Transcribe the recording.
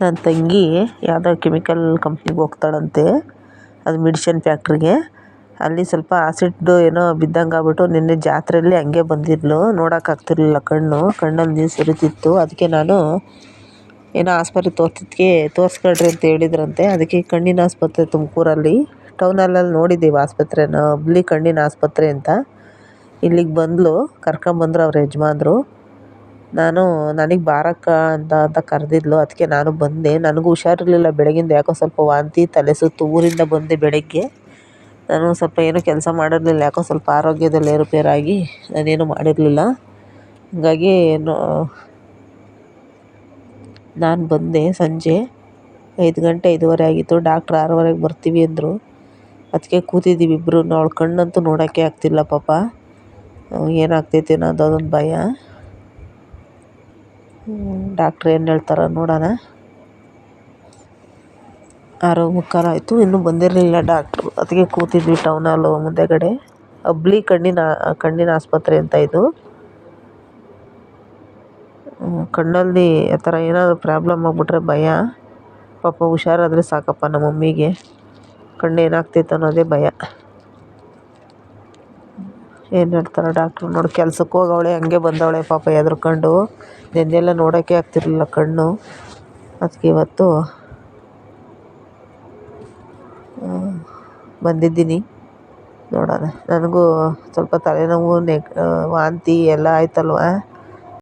ನನ್ನ ತಂಗಿ ಯಾವುದೋ ಕೆಮಿಕಲ್ ಕಂಪ್ನಿಗೆ ಹೋಗ್ತಾಳಂತೆ. ಅದು ಮೆಡಿಷನ್ ಫ್ಯಾಕ್ಟ್ರಿಗೆ. ಅಲ್ಲಿ ಸ್ವಲ್ಪ ಆಸಿಡ್ ಏನೋ ಬಿದ್ದಂಗೆ ಆಗ್ಬಿಟ್ಟು ನಿನ್ನೆ ಜಾತ್ರೆಯಲ್ಲಿ ಹಂಗೆ ಬಂದಿದ್ಳು ನೋಡೋಕ್ಕಾಗ್ತಿರ್ಲಿಲ್ಲ ಕಣ್ಣು. ಕಣ್ಣಲ್ಲಿ ನೀರು ಸುರಿತಿತ್ತು. ಅದಕ್ಕೆ ನಾನು ಏನೋ ಆಸ್ಪತ್ರೆ ತೋರ್ಸಿದ್ಕೆ ತೋರಿಸ್ಕೊಳ್ರಿ ಅಂತ ಹೇಳಿದ್ರಂತೆ. ಅದಕ್ಕೆ ಕಣ್ಣಿನ ಆಸ್ಪತ್ರೆ ತುಮಕೂರಲ್ಲಿ. ಟೌನ್ ಹಾಲಲ್ಲಿ ನೋಡಿದ್ದೀವಿ ಆಸ್ಪತ್ರೆನ. ಹುಬ್ಳಿ ಕಣ್ಣಿನ ಆಸ್ಪತ್ರೆ ಅಂತ. ಇಲ್ಲಿಗೆ ಬಂದಳು ಕರ್ಕೊಂಬಂದ್ರು ಅವ್ರ ಯಜಮಾನ್ರು. ನಾನು ನನಗೆ ಬಾರಕ್ಕ ಅಂತ ಅಂತ ಕರೆದಿದ್ಲು. ಅದಕ್ಕೆ ನಾನು ಬಂದೆ. ನನಗೂ ಹುಷಾರಿರ್ಲಿಲ್ಲ. ಬೆಳಗಿಂದ ಯಾಕೋ ಸ್ವಲ್ಪ ವಾಂತಿ, ತಲೆ ಸುತ್ತು ಊರಿಂದ ಬಂದೆ ಬೆಳಗ್ಗೆ. ನಾನು ಸ್ವಲ್ಪ ಏನೂ ಕೆಲಸ ಮಾಡಿರಲಿಲ್ಲ. ಯಾಕೋ ಸ್ವಲ್ಪ ಆರೋಗ್ಯದಲ್ಲಿ ಏರುಪೇರಾಗಿ ನಾನೇನು ಮಾಡಿರಲಿಲ್ಲ. ಹಾಗಾಗಿ ನಾನು ಬಂದೆ ಸಂಜೆ. ಐದು ಗಂಟೆ ಐದುವರೆ ಆಗಿತ್ತು. ಡಾಕ್ಟ್ರ್ ಆರೂವರೆಗೆ ಬರ್ತೀವಿ ಅಂದರು. ಅದಕ್ಕೆ ಕೂತಿದ್ದೀವಿ ಇಬ್ಬರೂ ಅವಳ ಕಣ್ಣಂತೂ ನೋಡೋಕ್ಕೆ ಆಗ್ತಿಲ್ಲ ಪಾಪ. ಏನಾಗ್ತೈತೆ ಅನ್ನೋದು ಅದೊಂದು ಭಯ. ಡಾಕ್ಟ್ರ್ ಏನು ಹೇಳ್ತಾರೋ ನೋಡೋಣ. ಆರು ಮುಕ್ಕಾಲು ಆಯಿತು ಇನ್ನೂ ಬಂದಿರಲಿಲ್ಲ ಡಾಕ್ಟ್ರು. ಅದಕ್ಕೆ ಕೂತಿದ್ವಿ ಟೌನ್ ಹಾಲು ಮುಂದೆಗಡೆ. ಹಬ್ಳಿ ಕಣ್ಣಿನ ಕಣ್ಣಿನ ಆಸ್ಪತ್ರೆ ಅಂತ ಇದು. ಕಣ್ಣಲ್ಲಿ ಆ ಥರ ಏನಾದರೂ ಪ್ರಾಬ್ಲಮ್ ಆಗಿಬಿಟ್ರೆ ಭಯ. ಪಾಪ ಹುಷಾರಾದರೆ ಸಾಕಪ್ಪ ನಮ್ಮ ಮಮ್ಮಿಗೆ. ಕಣ್ಣು ಏನಾಗ್ತೈತೆ ಅನ್ನೋದೇ ಭಯ. ಏನು ಹೇಳ್ತಾರೆ ಡಾಕ್ಟ್ರು ನೋಡಿ. ಕೆಲ್ಸಕ್ಕೆ ಹೋಗವಳೆ, ಹಂಗೆ ಬಂದವಳೆ ಪಾಪ ಹೆದ್ರ್ಕೊಂಡು. ನಿನ್ನೆಲ್ಲ ನೋಡೋಕ್ಕೆ ಆಗ್ತಿರಲಿಲ್ಲ ಕಣ್ಣು. ಅದಕ್ಕೆ ಇವತ್ತು ಬಂದಿದ್ದೀನಿ ನೋಡೋಣ. ನನಗೂ ಸ್ವಲ್ಪ ತಲೆನೋವು ನೆಗ್ ವಾಂತಿ ಎಲ್ಲ ಆಯ್ತಲ್ವ?